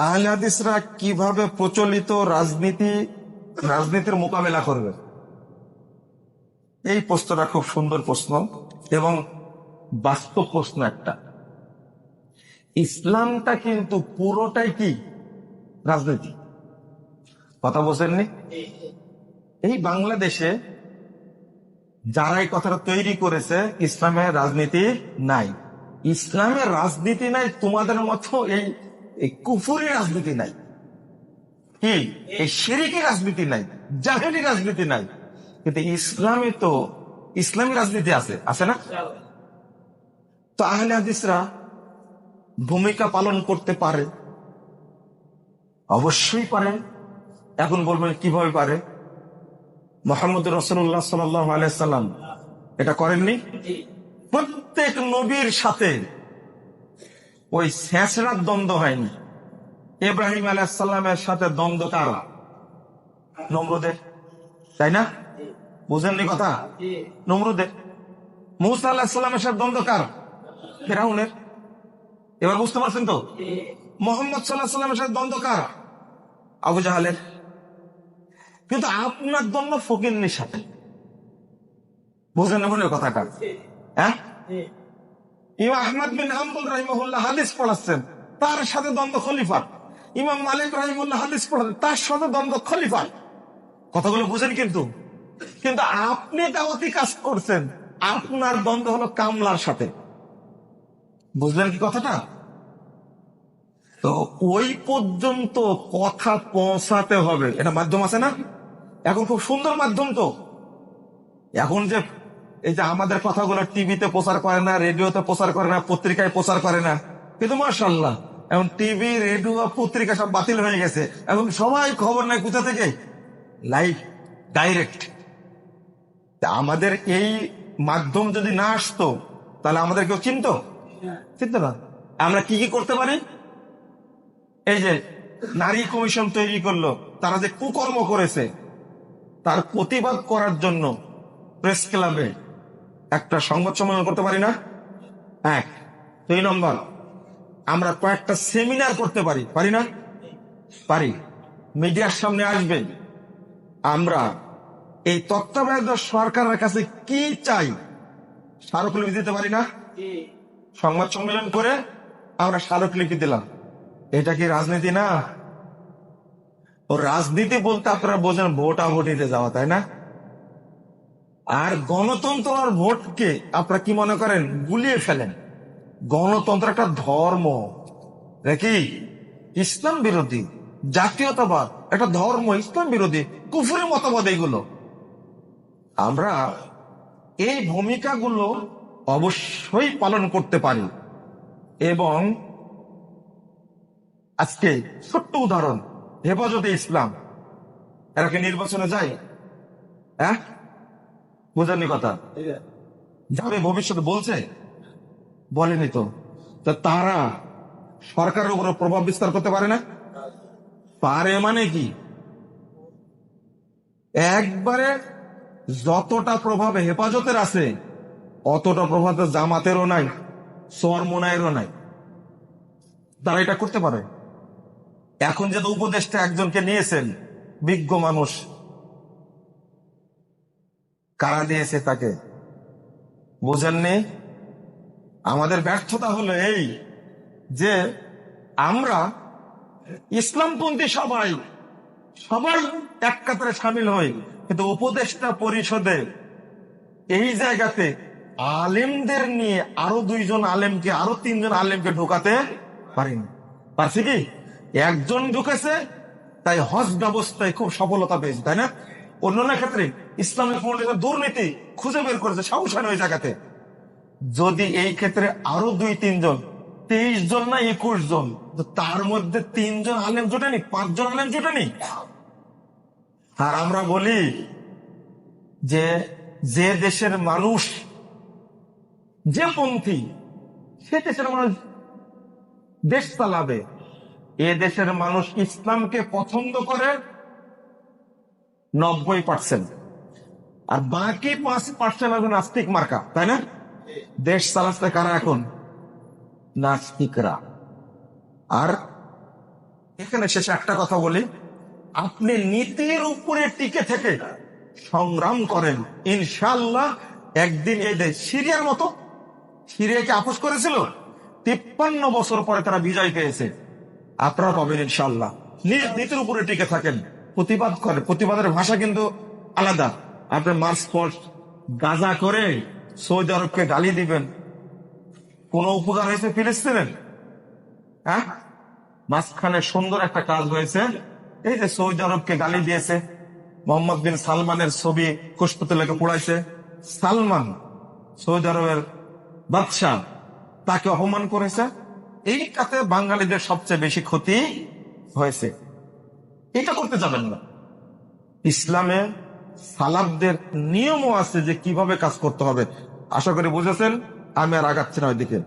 আহলে হাদিসরা কীভাবে প্রচলিত রাজনীতি, রাজনীতির মোকাবেলা করবে? এই প্রশ্নটা খুব সুন্দর প্রশ্ন এবং বাস্তব প্রশ্ন একটা। ইসলামটা কিন্তু পুরোটাই কি? রাজনীতি। কথা বোঝেননি এই বাংলাদেশে যারা এই কথাটা তৈরি করেছে, ইসলামের রাজনীতি নাই। ইসলামের রাজনীতি নাই, তোমাদের মতো এই এই কুফুরি রাজনীতি নাই। কি এই শিরিকি রাজনীতি নাই জাহেলি রাজনীতি নাই। কিন্তু ইসলামে তো ইসলামী রাজনীতি আছে আছে না? তো আহলে হাদিসরা ভূমিকা পালন করতে পারে অবশ্যই পারে। এখন বলবেন কীভাবে পারে? মোহাম্মদ রসুল্লাহ সাল্লাম এটা করেননি? প্রত্যেক নবীর সাথে ওই শেষরার দ্বন্দ্ব হয়নি। ইব্রাহিম আলাহাল্লামের সাথে দ্বন্দ্ব কারা? নমরুদের। তাই না? বুঝেননি কথা? নমরুদের। মুসা আল্লাহামের সাথে দ্বন্দ্ব কার? ফেরাউনের। এবার বুঝতে পারছেন তো? মোহাম্মদ সাল্লাহ সাল্লামের সাথে দ্বন্দ্ব কার? আবু জাহালের। কিন্তু আপনার দ্বন্দ্ব ফকিরনির সাথে। বুঝেন মনে কথাটা? হ্যাঁ? ইমাম আহমদ বিন হাম্বুল রহিমহুল্লাহ হাদিস পড়াচ্ছেন, তার সাথে দ্বন্দ্ব খলিফার ইমাম মালিক রহিমুল্লাহ হাদিস পড়াচ্ছেন, তার সাথে দ্বন্দ্ব খলিফার কথাগুলো বুঝেন কিন্তু। কিন্তু আপনি দাওয়াতি কাজ করছেন, আপনার দ্বন্দ্ব হলো কামলার সাথে। বুঝলেন কি কথাটা? তো ওই পর্যন্ত কথা পৌঁছাতে হবে। এটা মাধ্যম আছে না? এখন খুব সুন্দর মাধ্যম তো। এখন যে এই যে আমাদের কথাগুলো টিভিতে প্রচার করে না, রেডিওতে প্রচার করে না, পত্রিকায় প্রচার করে না, কিন্তু মার্শাল্লাহ এখন টিভি, রেডিও, পত্রিকা সব বাতিল হয়ে গেছে। এবং সবাই খবর নেয় কোথা থেকে? লাইভ ডাইরেক্ট আমাদের এই মাধ্যম যদি না আসতো, তাহলে আমাদের কেউ চিনত? চিনত না। আমরা কি কি করতে পারি? এই যে নারী কমিশন তৈরি করল, তারা যে কুকর্ম করেছে, তার প্রতিবাদ করার জন্য প্রেস ক্লাবে একটা সংবাদ সম্মেলন করতে পারি না? এক। দুই নম্বর আমরা কয়েকটা সেমিনার করতে পারি পারি না? পারি। মিডিয়ার সামনে আসবে আমরা এই তত্ত্বাবধায়ক সরকারের কাছে কি চাই স্মারকলিপি দিতে পারি না? সংবাদ সম্মেলন করে আমরা স্মারকলিপি দিলাম। এটা কি রাজনীতি না? ও রাজনীতি বলতে আপনারা বোঝেন ভোটা ভোটিতে যাওয়া তাই না? আর গণতন্ত্র আর ভোটকে আপনারা কি মনে করেন? গুলিয়ে ফেলেন। গণতন্ত্র একটা ধর্ম। নাকি ইসলাম বিরোধী, জাতীয়তাবাদ, একটা ধর্ম, ইসলাম বিরোধী, কুফুরি মতবাদ এইগুলো। আমরা এই ভূমিকাগুলো অবশ্যই পালন করতে পারি। এবং আজকে ছোট্ট উদাহরণ, হেফাজতে ইসলাম। এরা কি নির্বাচনে যায়? হ্যাঁ? বুঝেননি কথা? যাবে ভবিষ্যতে বলছে? বলেনি তো। তা তারা সরকারের উপরে প্রভাব বিস্তার করতে পারে না? পারে মানে কি? একবারে যতটা প্রভাব হেফাজতের আছে অতটা প্রভাব জামাতেরও নাই সরমোনায়েরও নাই। তারা এটা করতে পারে। এখন যে উপদেশটা একজনকে নিয়েছেন বিজ্ঞ মানুষ কারা দিয়েছে তাকে বুঝেননি। আমাদের ব্যর্থতা হলো এই যে আমরা ইসলামপন্থী সবাই সবাই এক কাতারে সামিল হই। কিন্তু উপদেষ্টা পরিষদে এই জায়গাতে আলেমদের নিয়ে আরও দুইজন আলেমকে, আরও তিনজন আলেমকে ঢোকাতে পারিনি। পারছি কি? একজন ঢুকেছে, তাই হজ ব্যবস্থায় খুব সফলতা পেয়েছে, তাই না? অন্যান্য ক্ষেত্রে ইসলামিক ফাউন্ডেশন দুর্নীতি খুঁজে বের করেছে, সাহস হয় ওই জায়গাতে। যদি এই ক্ষেত্রে আরও দুই, তিনজন, তেইশ জন না একুশ জন তার মধ্যে তিনজন আলেম জোটেনি, পাঁচজন আলেম জোটেনি? আর আমরা বলি যে যে দেশের মানুষ, যে পন্থী, সে দেশের মানুষ দেশ চালাবে। এ দেশের মানুষ ইসলামকে পছন্দ করে নব্বই পার্সেন্ট আর বাকি পাঁচ পার্সেন্ট হবে নাস্তিক মার্কা, তাই না? দেশ চালাচ্ছে কারা এখন? নাস্তিকরা। আর এখানে শেষে একটা কথা বলি, আপনি নীতির উপরে টিকে থেকে সংগ্রাম করেন ইনশাল্লাহ একদিন এই দেশ সিরিয়ার মতো সিরিয়াকে আপোষ করেছিল, তিপ্পান্ন বছর পরে তারা বিজয় পেয়েছে। আপনারা পাবেন ইনশাল্লাহ নীতির উপরে টিকে থাকেন। প্রতিবাদ করেন প্রতিবাদের ভাষা কিন্তু আলাদা। আপনি মার্চ পোস্ট গাজা করে সৌদি আরবকে গালি দিবেন। কোন উপকার হয়েছে ফিলিস্তিনের? হ্যাঁ? মাঝখানে সুন্দর একটা কাজ হয়েছে। এই যে সৌদি আরবকে গালি দিয়েছে, মোহাম্মদ বিন সালমানের ছবি কুশপুতলাকে পোড়াইছে, সালমান, সৌদি আরবের বাদশাহ, তাকে অপমান করেছে। এই কাতে বাঙালিদের সবচেয়ে বেশি ক্ষতি হয়েছে। এটা করতে যাবেন না। ইসলামে সালাবদের নিয়মও আছে যে কীভাবে কাজ করতে হবে। আশা করি বুঝেছেন? আমি আর আগাচ্ছি না ওইদিকে।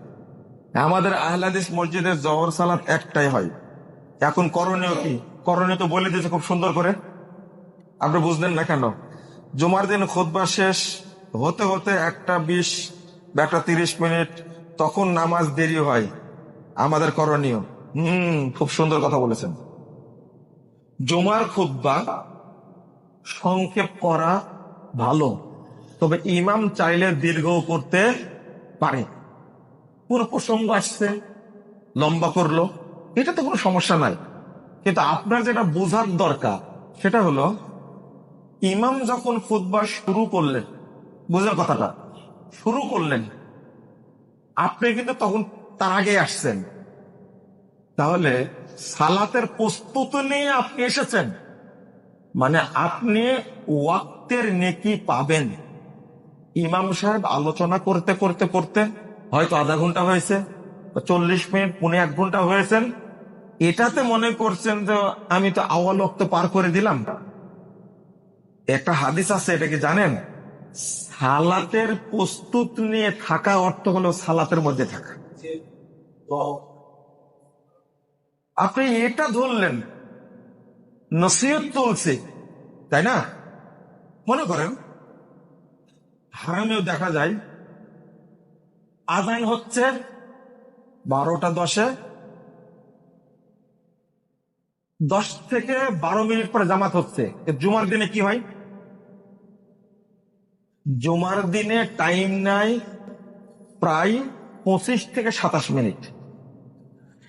আমাদের আহলাদিস মসজিদের জহর সালাত একটাই হয়। এখন করণীয় কি? করণীয় তো বলে দিয়েছে খুব সুন্দর করে। আপনি বুঝলেন না কেন? জুমার দিন খোদবা শেষ, হতে হতে একটা বিশ, একটা তিরিশ মিনিট, তখন নামাজ দেরি হয়। আমাদের করণীয়। হুম, খুব সুন্দর কথা বলেছেন। জুমার খুদ্া সংক্ষেপ করা ভালো। তবে ইমাম চাইলে দীর্ঘ করতে পারে। পুরো প্রসঙ্গ আসছে? লম্বা করল? এটা তো কোনো সমস্যা নাই। কিন্তু আপনার যেটা বোঝার দরকার, সেটা হলো, ইমাম যখন খুতবা শুরু করলেন, বোঝার কথাটা, শুরু করলেন, আপনি কিন্তু তখন তার আগে আসছেন। তাহলে সালাতের প্রস্তুতি নিয়ে আপনি এসেছেন। মানে আপনি ওয়াক্তের নেকি পাবেন। ইমাম সাহেব আলোচনা করতে করতে করতে হয়তো আধা ঘণ্টা হয়েছে চল্লিশ মিনিট, পুনে এক ঘণ্টা হয়েছেন। এটাতে মনে করছেন যে আমি তো আওয়াল ওয়াক্ত পার করে দিলাম। একটা হাদিস আছে, এটা কি জানেন? সালাতের প্রস্তুত নিয়ে থাকা অর্থ হলো সালাতের মধ্যে থাকা। আপনি এটা ধরলেন। নসিহত চলছে তাই না? মনে করেন, হারামেও দেখা যায় আদান হচ্ছে বারোটা দশে, দশ থেকে বারো মিনিট পরে জামাত হচ্ছে। জুমার দিনে কি হয়? জুমার দিনে টাইম নাই, প্রায় পঁচিশ থেকে সাতাশ মিনিট।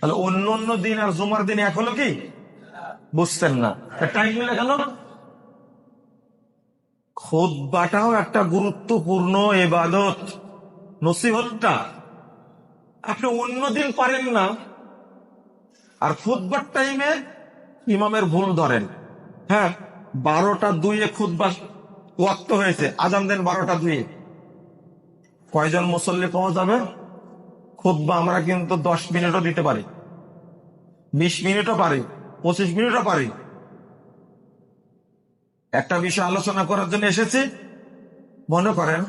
তাহলে অন্য অন্য দিন আর জুমার দিন এক হলো কি? বুঝছেন না। টাইম মিলে কেন খোদবাটাও একটা গুরুত্বপূর্ণ এবাদত নসিহতটা। আপনি অন্যদিন পারেন না। আর খুদবার টাইমে ইমামের ভুল ধরেন। হ্যাঁ বারোটা দুইয়ে খুদবা ওয়াক্ত হয়েছে। আজান দেন বারোটা দুইয়ে। কয়জন মুসল্লি পাওয়া যাবে? খুদবা আমরা কিন্তু দশ মিনিটও দিতে পারি। বিশ মিনিটও পারি, পঁচিশ মিনিটও পারি। একটা বিষয় আলোচনা করার জন্য এসেছি। মনে করেন,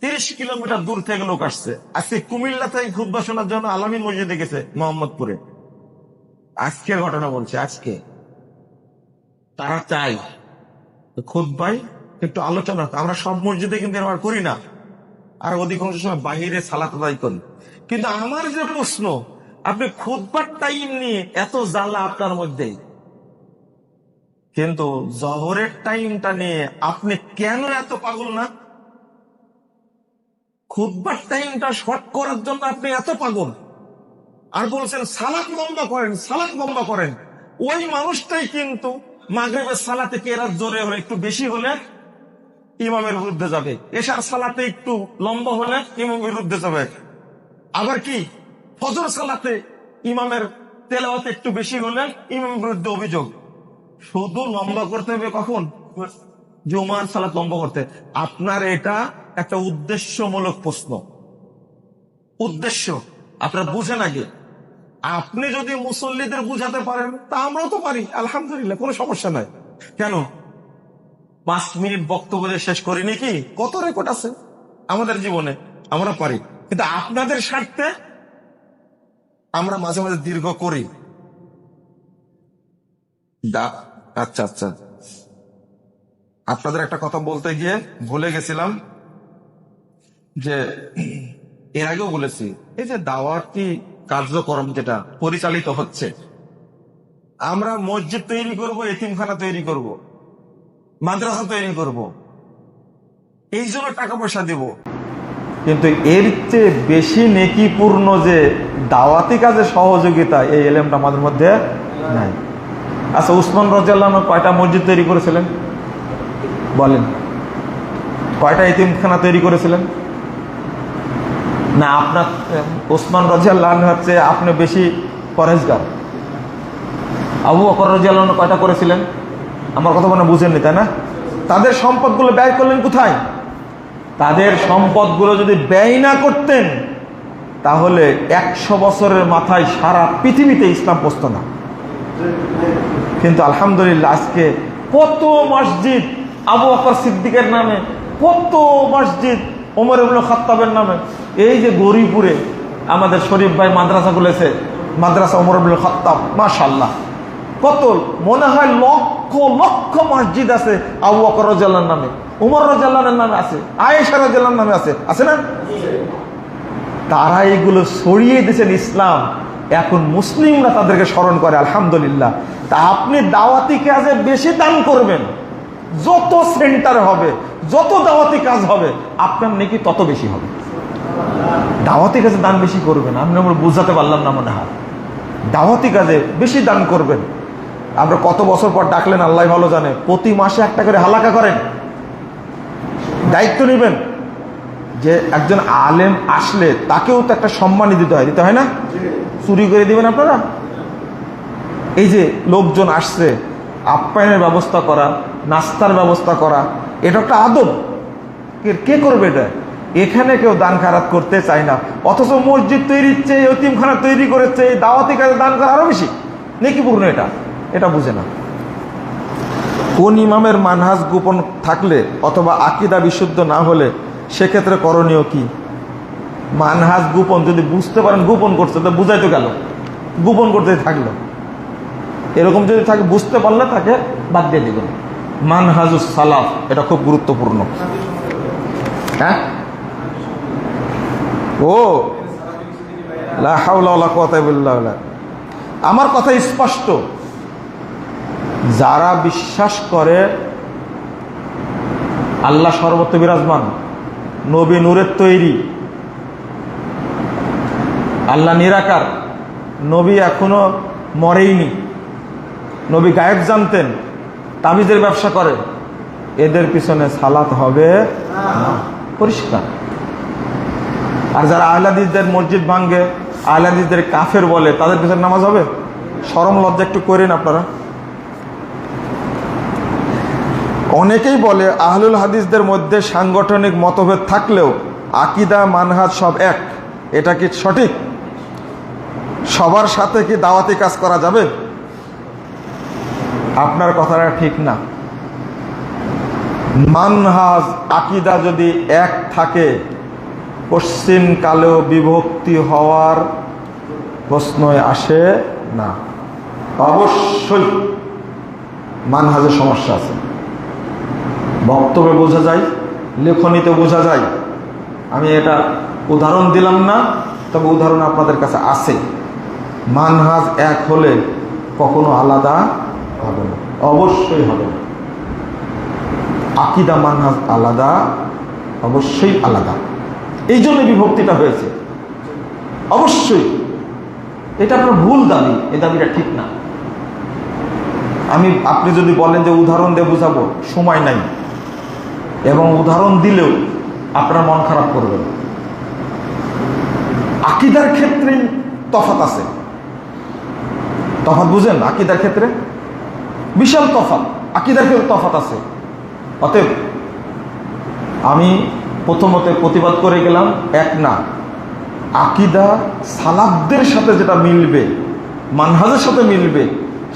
তিরিশ কিলোমিটার দূর থেকে লোক আসছে। আজকে কুমিল্লা থেকে খুদ্া শোনার জন্য আলামিন মসজিদে গেছে, মোহাম্মদপুরে। আজকের ঘটনা বলছে, আজকে। তারা চাই খুদ ভাই একটু আলোচনা আমরা সব মসজিদে কিন্তু এবার করি না। আর অধিকাংশ সময় বাহিরে সালাত করি। কিন্তু আমার যে প্রশ্ন আপনি খুদবার টাইম নিয়ে এত জ্বালা আপনার মধ্যে। কিন্তু জহরের টাইমটা নিয়ে আপনি কেন এত পাগল না? খুদবার টাইমটা শর্ট করার জন্য আপনি এত পাগল। আর বলছেন, সালাত লম্বা করেন, সালাত লম্বা করেন। ওই মানুষটাই কিন্তু মাগরেবের সালাতে কেরার জোরে হলে একটু বেশি হলে ইমামের বিরুদ্ধে যাবে। এসার সালাতে একটু লম্বা হলে ইমামের বিরুদ্ধে যাবে। আবার কি? ফজর সালাতে ইমামের তেলাওয়াতে একটু বেশি হলে ইমাম বিরুদ্ধে অভিযোগ। শুধু লম্বা করতে হবে কখন? জুমার সালাত লম্বা করতে। আপনার এটা একটা উদ্দেশ্যমূলক প্রশ্ন। উদ্দেশ্য। আপনারা বুঝেন আগে। আপনি যদি মুসল্লিদের বুঝাতে পারেন, তা আমরাও তো পারি, আলহামদুলিল্লাহ, কোনো সমস্যা নাই। কেন? পাঁচ মিনিট বক্তব্য শেষ করিনি কি কত রেকর্ড আছে? আমাদের জীবনে আমরা পারি। কিন্তু আপনাদের স্বার্থে আমরা মাঝে মাঝে দীর্ঘ করি। আচ্ছা আচ্ছা। আপনাদের একটা কথা বলতে গিয়ে ভুলে গেছিলাম যে, এর আগেও বলেছি, এই যে দাওয়াতি কার্যক্রম যেটা পরিচালিত হচ্ছে, আমরা মসজিদ তৈরি করব, এতিমখানা তৈরি করব, মাদ্রাসা তৈরি করব, এই জন্য টাকা পয়সা দেব। কিন্তু এর চেয়ে বেশি নেকিপূর্ণ যে দাওয়াতি কাজে সহযোগিতা এই এলেমটা আমাদের মধ্যে নাই। আচ্ছা উসমান রাজিয়াল্লাহ কয়টা মসজিদ তৈরি করেছিলেন? বলেন। কয়টা ইতিমখানা তৈরি করেছিলেন? না আপনার আহ, ওসমান রাজিয়াল্লাহ হচ্ছে আপনি বেশি পরেজগার আবু বকর রাজিয়াল্লাহ কয়টা করেছিলেন? আমার কথা মানে বুঝেননি তাই না? তাদের সম্পদগুলো ব্যয় করলেন কোথায়? তাদের সম্পদগুলো যদি ব্যয় না করতেন তাহলে একশো বছরের মাথায় সারা পৃথিবীতে ইসলাম পস্ত না। কিন্তু আলহামদুলিল্লাহ আজকে কত মসজিদ আবু বকর সিদ্দিকের নামে, কত মসজিদ ওমর ইবনে খাত্তাবের নামে, এই যে গরিপুরে আমাদের শরীফ ভাই মাদ্রাসা খুলেছে মাদ্রাসা ওমর ইবনে খাত্তাব মাশাল্লাহ কত, মনে হয় লক্ষ লক্ষ মসজিদ আছে আবু বকর রাজাল্লার নামে উমর রাজাল্লার নামে আছে, আয়েশা রাজাল্লার নামে আছে আছে না? তারা এগুলো ছড়িয়ে দিয়েছেন ইসলাম। এখন মুসলিমরা তাদেরকে স্মরণ করে, আলহামদুলিল্লাহ। তা আপনি দাওয়াতি কাজে বেশি দান করবেন। যত সেন্টার হবে, যত দাওয়াতি কাজ হবে, আপনার নাকি তত বেশি হবে। দাওয়াতি কাজে দান বেশি করবেন, আমি আমরা বুঝাতে পারলাম না মনে হয়। দাওয়াতি কাজে বেশি দান করবেন। আমরা কত বছর পর ডাকলেন, আল্লাহ ভালো জানে, প্রতি মাসে একটা করে হালাকা করেন। দায়িত্ব নেবেন। যে একজন আলেম আসলে তাকেও তো একটা সম্মানই দিতে হয় দিতে হয় না? চুরি করে দিবেন আপনারা? এই যে লোকজন আসছে, আপ্যায়নের ব্যবস্থা করা, নাস্তার ব্যবস্থা করা, এটা একটা আদব। কে- করবে এটা? এখানে কেউ দান খারাপ করতে চায় না। অথচ মসজিদ তৈরির চেয়ে অতিমখানা তৈরি করেছে দাওয়াতি কাজে দান করা আরও বেশি। নেকি পূর্ণ এটা। এটা বুঝে না। কোন ইমামের মানহাজ গোপন থাকলে অথবা আকিদা বিশুদ্ধ না হলে সেক্ষেত্রে করণীয় কি? মানহাজ গোপন, যদি বুঝতে পারেন গোপন করছে, তো বুঝাইতে গেল। গোপন করতে থাকল। এরকম যদি থাকে, বুঝতে পারলে তাকে বাদ দিয়ে দিবেন। মানহাজুস সালাফ, এটা খুব গুরুত্বপূর্ণ। হ্যাঁ? ও! আমার কথা স্পষ্ট। যারা বিশ্বাস করে, আল্লাহ সর্বত্র বিরাজমান। নবী নূরের তৈরি। আল্লাহ নিরাকার। নবী এখনও মরেইনি। নবী গায়েব জানতেন, তাবিজের ব্যবসা করে। এদের পিছনে সালাত হবে। পরিষ্কার। আর যারা আহলাদিসদের মসজিদ ভাঙ্গে আহলাদিসদের কাফের বলে, তাদের পিছনে নামাজ হবে? সরম লজ্জা একটু করেন আপনারা। অনেকেই বলে আহলুল হাদিসদের মধ্যে সাংগঠনিক মতভেদ থাকলেও আকিদা, মানহাজ সব এক। এটা কি সঠিক? সবার সাথে কি দাওয়াতি কাজ করা যাবে? আপনার কথাটা ঠিক না। মানহাজ আকিদা যদি এক থাকে, পশ্চিম কালেও বিভক্তি হওয়ার প্রশ্নই আসে না। অবশ্যই মানহাজের সমস্যা আছে। বক্তব্যে বোঝা যায়, লেখনীতে বোঝা যায়। আমি এটা উদাহরণ দিলাম না, তবে উদাহরণ আপনাদের কাছে আছে। মানহাজ এক হলে কখনো আলাদা হবে না, অবশ্যই হবে না। আকিদা মানহাজ আলাদা, অবশ্যই আলাদা। এই জন্য বিভক্তিটা হয়েছে। অবশ্যই। এটা আপনার ভুল দাবি এই দাবিটা ঠিক না। আমি, আপনি যদি বলেন যে উদাহরণ দিয়ে বুঝাবো, সময় নাই। এবং উদাহরণ দিলেও আপনার মন খারাপ করবেন আকিদার ক্ষেত্রে তফাত আছে। তফাত বুঝেন আকিদার ক্ষেত্রে? বিশাল তফাত আকিদার ক্ষেত্রে তফাত আছে। অতএব আমি প্রথমতে প্রতিবাদ করে গেলাম, এক না, আকিদা সালাবদের সাথে যেটা মিলবে, মানহাজের সাথে মিলবে,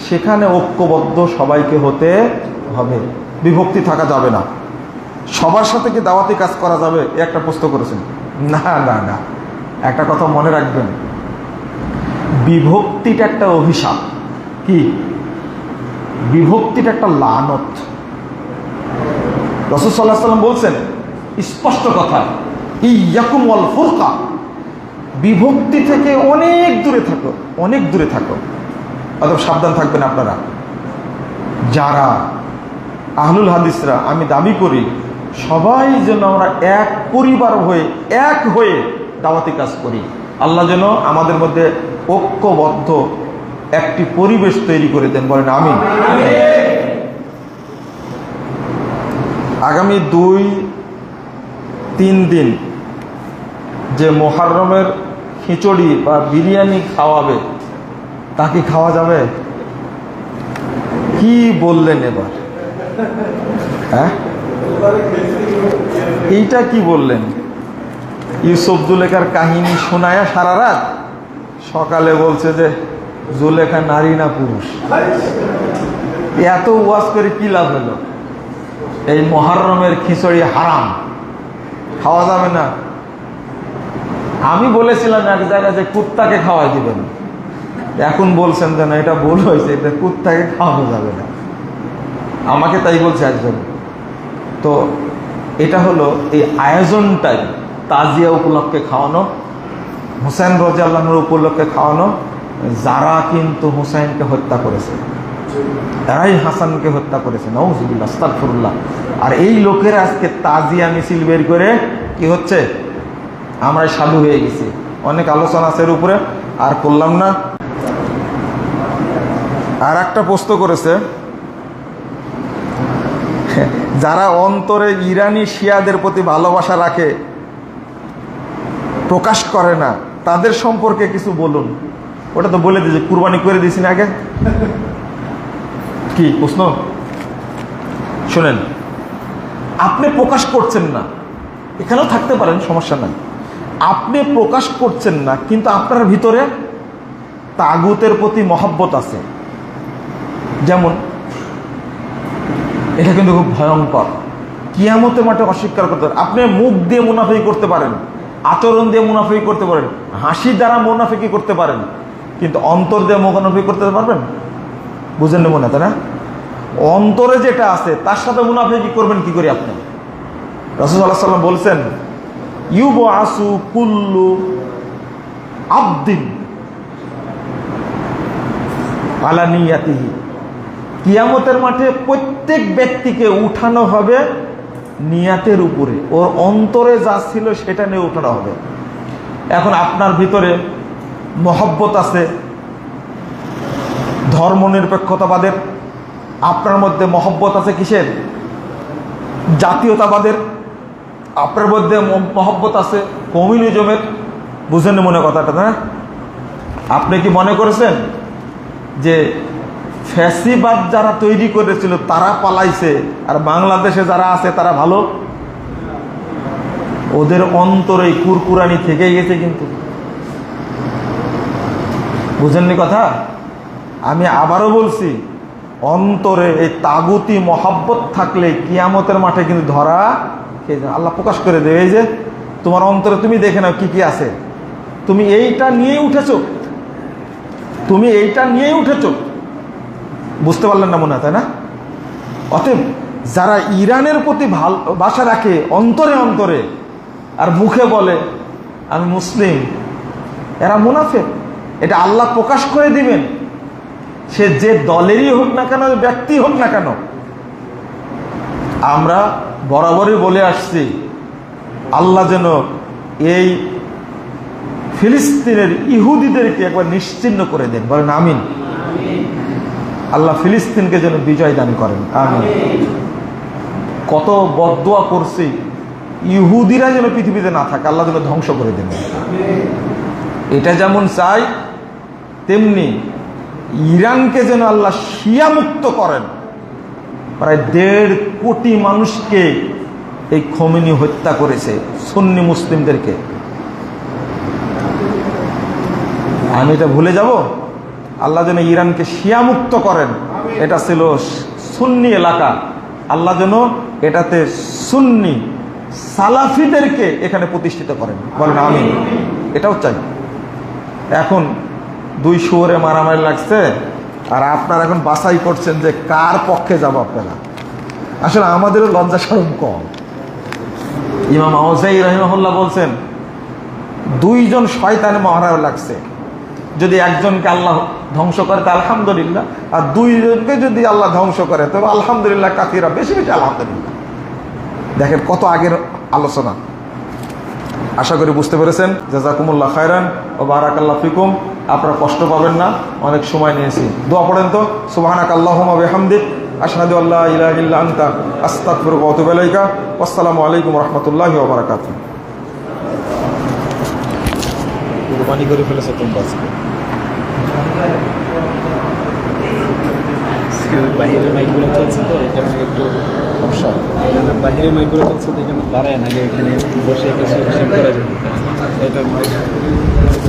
সেখানে ঐক্যবদ্ধ সবাইকে হতে হবে। বিভক্তি থাকা যাবে না। সবার সাথে কি দাওয়াতি কাজ করা যাবে? এ একটা প্রশ্ন করেছেন। না না না। একটা কথা মনে রাখবেন। বিভক্তিটা একটা অভিশাপ। কি? বিভক্তিটা একটা লানত। রসদ সাল্লাহ সাল্লাম বলছেন, স্পষ্ট কথা, ইয়াকুম ওয়াল ফুরকা। বিভক্তি থেকে অনেক দূরে থাকো, অনেক দূরে থাকো। অতএব সাবধান থাকবেন আপনারা। যারা আহলুল হাদিসরা আমি দাবি করি সবাই যেন আমরা এক পরিবার হয়ে, এক হয়ে দাওয়াতি কাজ করি। আল্লাহ যেন আমাদের মধ্যে ঐক্যবদ্ধ একটি পরিবেশ তৈরি করে দেন বলেন আমি আগামী দুই, তিন দিন যে মোহাররমের খিচুড়ি বা বিরিয়ানি খাওয়াবে, তা কি খাওয়া যাবে? কি বললেন এবার? হ্যাঁ? এইটা কি বললেন? ইউসুফ জুলেখার কাহিনী শোনায়া সারা রাত সকালে বলছে যে, জুলেখা নারী না পুরুষ? এত ওয়াজ করে কি লাভ হলো? এই মহারমের খিচুড়ি হারাম। খাওয়া যাবে না। আমি বলেছিলাম এক জায়গায় যে, কুত্তাকে খাওয়াই দিবেন। এখন বলছেন যে, না, এটা ভুল হয়েছে, এটা কুত্তাকে খাওয়ানো যাবে না। আমাকে তাই বলছে একজন। তো এটা হলো এই আয়োজনটাই তাজিয়া উপলক্ষে খাওয়ানো, হুসেন রাজিয়াল্লাহর উপলক্ষে খাওয়ানো, যারা কিন্তু হুসাইনকে হত্যা করেছে, তারাই হাসানকে হত্যা করেছে আস্তাগফিরুল্লাহ। আর এই লোকেরা আজকে তাজিয়া মিছিল বের করে কি হচ্ছে? আমরা সাধু হয়ে গেছি। অনেক আলোচনা আছে এর উপরে, আর করলাম না। আর একটা প্রশ্ন করেছে যারা অন্তরে ইরানি শিয়াদের প্রতি ভালোবাসা রাখে, প্রকাশ করে না, তাদের সম্পর্কে কিছু বলুন। ওটা তো বলে দিয়েছে, কুরবানি করে দিয়েছি না আগে। কি, প্রশ্ন? শোনেন, আপনি প্রকাশ করছেন না। এখানেও থাকতে পারেন, সমস্যা নাই। আপনি প্রকাশ করছেন না, কিন্তু আপনার ভিতরে তাগুতের প্রতি মহব্বত আছে। যেমন এটা কিন্তু খুব ভয়ঙ্কর। কিয়ামতের মাঠে অস্বীকার করতে পারেন আপনি মুখ দিয়ে মুনাফি করতে পারেন, আচরণ দিয়ে মুনাফি করতে পারেন, হাসি দ্বারা মুনাফিকি করতে পারেন, কিন্তু অন্তর দিয়ে মুনাফি করতে পারবেন? বুঝেন নেব না তাই না? অন্তরে যেটা আছে, তার সাথে মুনাফিকি করবেন কি করে আপনি? রসুল্লাহ সাল্লাম বলছেন ইউব আসু কুল্লু আবদিন আলানিয়াতিহি কিয়ামতের মাঠে প্রত্যেক ব্যক্তিকে উঠানো হবে নিয়াতের উপরে। ওর অন্তরে যা ছিল সেটা নিয়ে উঠানো হবে। এখন আপনার ভিতরে মহব্বত আছে ধর্মনিরপেক্ষতাবাদের আপনার মধ্যে মহব্বত আছে কিসের? জাতীয়তাবাদের, আপনার মধ্যে মহব্বত আছে কমিউনিজমের। বুঝেন মনে কথাটা না? আপনি কি মনে করেছেন যে ফ্যাসিবাদ যারা তৈরি করেছিল, তারা পালাইছে। আর বাংলাদেশে যারা আছে, তারা ভালো? ওদের অন্তরে কুরকুরানি থেকে গেছে কিন্তু। বুঝেননি কথা? আমি আবারও বলছি, অন্তরে এই তাগুতি মহাব্বত থাকলে কিয়ামতের মাঠে কিন্তু ধরা। আল্লাহ প্রকাশ করে দেবে, এই যে তোমার অন্তরে তুমি দেখে নাও কি কি আছে। তুমি এইটা নিয়েই উঠেছ। তুমি এইটা নিয়েই উঠেছো। বুঝতে পারলেন না মনে হয়, তাই না? অতএব যারা ইরানের প্রতি ভালোবাসা রাখে অন্তরে অন্তরে আর মুখে বলে, আমি মুসলিম, এরা মুনাফে এটা আল্লাহ প্রকাশ করে দিবেন। সে যে দলেরই হোক না কেন ব্যক্তি হোক না কেন। আমরা বরাবরই বলে আসছি, আল্লাহ যেন এই ফিলিস্তিনের ইহুদিদেরকে একবার নিশ্চিন্ন করে দেন। বলেন, আমিন। আল্লাহ ফিলিস্তিনকে যেন বিজয় দান করেন। আমিন। কত বদোয়া করছি। ইহুদিরা যেন পৃথিবীতে না থাকে, আল্লাহ যেন ধ্বংস করে দেন। এটা যেমন চাই, তেমনি ইরানকে যেন আল্লাহ শিয়া মুক্ত করেন। প্রায় দেড় কোটি মানুষকে এই খমিনি হত্যা করেছে সুন্নি মুসলিমদেরকে। আমি এটা ভুলে যাব? আল্লাহ যেন ইরানকে শিয়ামুক্ত করেন। এটা ছিল সুন্নি এলাকা। আল্লাহ যেন এটাতে সুন্নি সালাফিদেরকে এখানে প্রতিষ্ঠিত করেন। বলেন আমি এটাও চাই। এখন দুই শুয়োরে মারামারি লাগছে। আর আপনারা এখন বাছাই করছেন যে কার পক্ষে যাব আপনারা। আসলে আমাদেরও লজ্জা সরম কম। ইমাম আউজাই রহিমহল্লা বলছেন, দুইজন শয়তানে মহারাও লাগছে। যদি একজনকে আল্লাহ ধ্বংস করে, তা আলহামদুলিল্লাহ। আর দুইজনকে যদি আল্লাহ ধ্বংস করে, তবে আলহামদুলিল্লাহ কাকিরা বেশি বেশি আলহামদুলিল্লাহ। দেখেন কত আগের আলোচনা। আশা করি বুঝতে পেরেছেন। জাজাকুমুল্লাহ খায়রান ও বারাকাল্লাহ ফিকুম। আপনারা কষ্ট পাবেন না, অনেক সময় নিয়েছি। দোয়া পড়েন তো। সুবাহানাক আল্লাহুম্মা বিহামদিক। আশহাদু আল্লা ইলাহা ইল্লা আনতা। আতুবু ইলাইকা। আসসালামু আলাইকুম রাহমাতুল্লাহি ওয়া কুরবানি করে ফেলেছে তোমরা আজকে বাহিরের মাইকগুলো চলছে তো এটা একটু সমস্যা। বাহিরের মাইকগুলো চলছে তো এখানে দাঁড়ায় না এখানে বসে কিছু হিসেব করা যায় এটা মাইক